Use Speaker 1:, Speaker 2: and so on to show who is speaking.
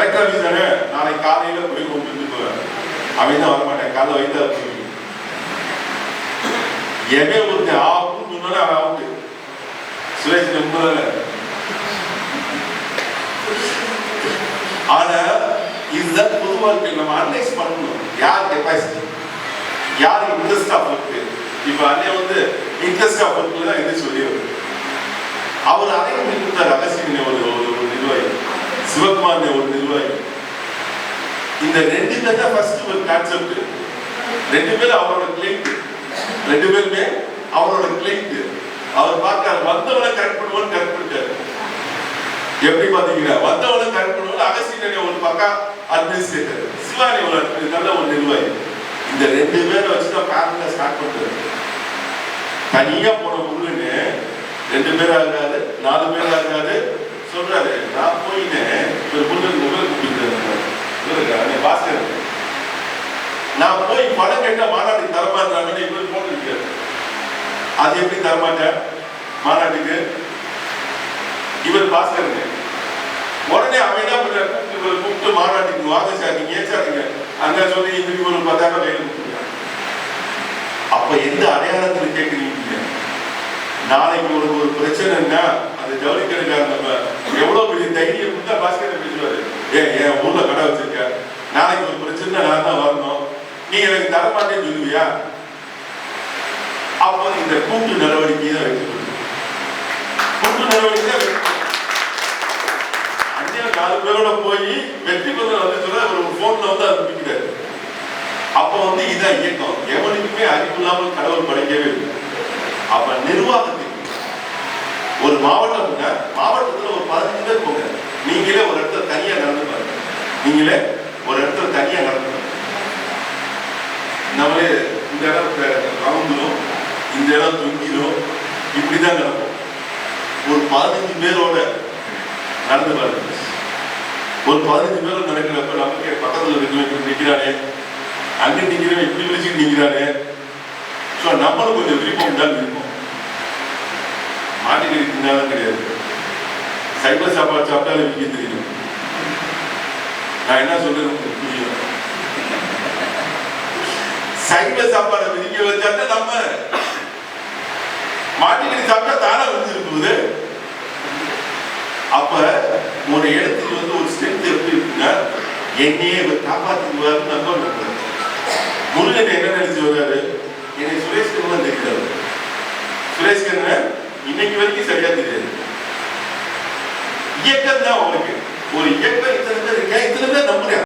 Speaker 1: Collector office தானே காலையில போய் கொண்டு போவேன். அவன் தான் வரமாட்டேன். காலைல வைத்தா எவன் ஒருத்தன் ஆகும் சொன்னாலே அவன் அவுட்டு சுரேஷ் உண்மைதானே ஆனா இதுதான் பொது வாழ்க்கை நம்ம அனலைஸ் பண்ணணும். யார் கெப்பாசிட்டி யார் இன்ட்ரெஸ்ட் ஆஃப் இருக்கு இப்ப அண்ணன் வந்து இன்ட்ரெஸ்ட் ஆஃப் ஒர்க்ல தான் இது சொல்லிடுறது அவர் அதையும் கொடுத்தார். அகசியன் ஒரு சிவகுமார் ஒரு நிர்வாகி. இந்த ரெண்டு பேர் தான் ஃபர்ஸ்ட் ஒரு கான்செப்ட் ரெண்டு பேரும் அவரோட கிளைண்ட் ரெண்டு பேருமே அவரோட கிளைண்ட் அவர் பார்க்க வந்தவனை கரெக்ட் பண்ணுவோன்னு கரெக்ட் பண்ணிட்டாரு. எப்படி பாத்தீங்கன்னா வந்தவனை கரெக்ட் பண்ணுவோம் அகசியன் ஒரு பக்கா அட்மினிஸ்ட்ரேட்டர் சிவானி ஒரு admin- நல்ல ஒரு நிர்வாகி. இந்த ரெண்டு பேரை வச்சு தான் பேரண்ட ஸ்டார்ட் பண்றாரு தனியா போன முருகனு ரெண்டு பேர் ஆகாது நாலு பேர் ஆகாது சொல்றாரு நான் போயினேன் ஒரு முருகன் முதல் கூப்பிட்டு பாஸ்கர் நான் போய் பணம் கேட்ட மாநாட்டுக்கு தரமாட்டாங்கன்னு இவர் போட்டிருக்காரு. அது எப்படி தரமாட்டேன் மாநாட்டுக்கு? இவர் பாஸ்கருங்க. உடனே அவன் என்ன பண்ற இவர் கூப்பிட்டு மாநாட்டுக்கு வாங்க சார் நீங்க ஏன் அங்கே அங்க சொல்லி இன்னைக்கு ஒரு பத்தாயிரம் கையில் கொடுத்துருக்காங்க அப்ப எந்த அடையாளத்தில் கேட்குறீங்க நாளைக்கு ஒரு ஒரு பிரச்சனைன்னா அந்த ஜவுளி கடைக்காரர் நம்ம எவ்வளவு பெரிய தைரியம் கொடுத்தா பாஸ்கர் பேசுவாரு? ஏன் என் ஊர்ல கடை வச்சிருக்க. நாளைக்கு ஒரு பிரச்சனை நான் தான் வரணும். நீ எனக்கு தர மாட்டேன்னு சொல்லுவியா? அப்போ இந்த கூட்டு நடவடிக்கை தான் வைக்கப்படுது கூட்டு நடவடிக்கை தான் அந்நியர் நாலு பேரோட போய் வெற்றி பெற வந்து சொல்ல ஒரு போன்ல வந்து அனுப்பிக்கிறாரு அப்போ வந்து இதான் இயக்கம். எவனுக்குமே அறிவு இல்லாமல் கடவுள் படைக்கவே இல்லை. அப்ப நிர்வாகத்துக்கு ஒரு மாவட்டம் மாவட்டத்துல ஒரு பதினஞ்சு பேர் போங்க. நீங்களே ஒரு இடத்துல தனியா நடந்து பாருங்க. நீங்களே ஒரு இடத்துல தனியா நடந்து பாருங்க நம்மளே இந்த இடம் கவுந்துரும் இந்த இடம் தொங்கிரும். இப்படிதான் நடக்கும் ஒரு பதினஞ்சு பேரோட நடந்து பாருங்க. ஒரு பதினஞ்சு பேரோட நடக்கிறப்ப நமக்கு பக்கத்தில் இருக்கிறவங்க நிக்கிறானே. அங்கே நிற்கிறவன் இப்படி விழிச்சுட்டு நிக்கிறானே. ஸோ நம்மளும் கொஞ்சம் விருப்பம் தான் விருப்பம். மாட்டுக்கறி தின்னாலும் கிடையாது. சைக்கிள் சாப்பாடு சாப்பிட்டாலும் விற்க தெரியும். நான் என்ன சொல்றேன் புரியும். சைவ சாப்பாடு விதிக்க வச்சாட்ட நம்ம மாட்டுக்கறி சாப்பிட்டா தானே வந்துருக்குது போகுது அப்ப ஒரு இடத்துக்கு வந்து ஒரு ஸ்ட்ரென்த் எப்படி இருக்குன்னா என்னையே இவர் காப்பாத்திக்குவாருன்னு நம்ம முருகன் என்ன நினைச்சு வர்றாரு? என்னை சுரேஷ் தெரியாது. சுரேஷ் இன்னைக்கு வரைக்கும் சரியா தெரியாது. இயக்கம் தான் அவங்களுக்கு ஒரு இயக்கம் இத்தனை பேர்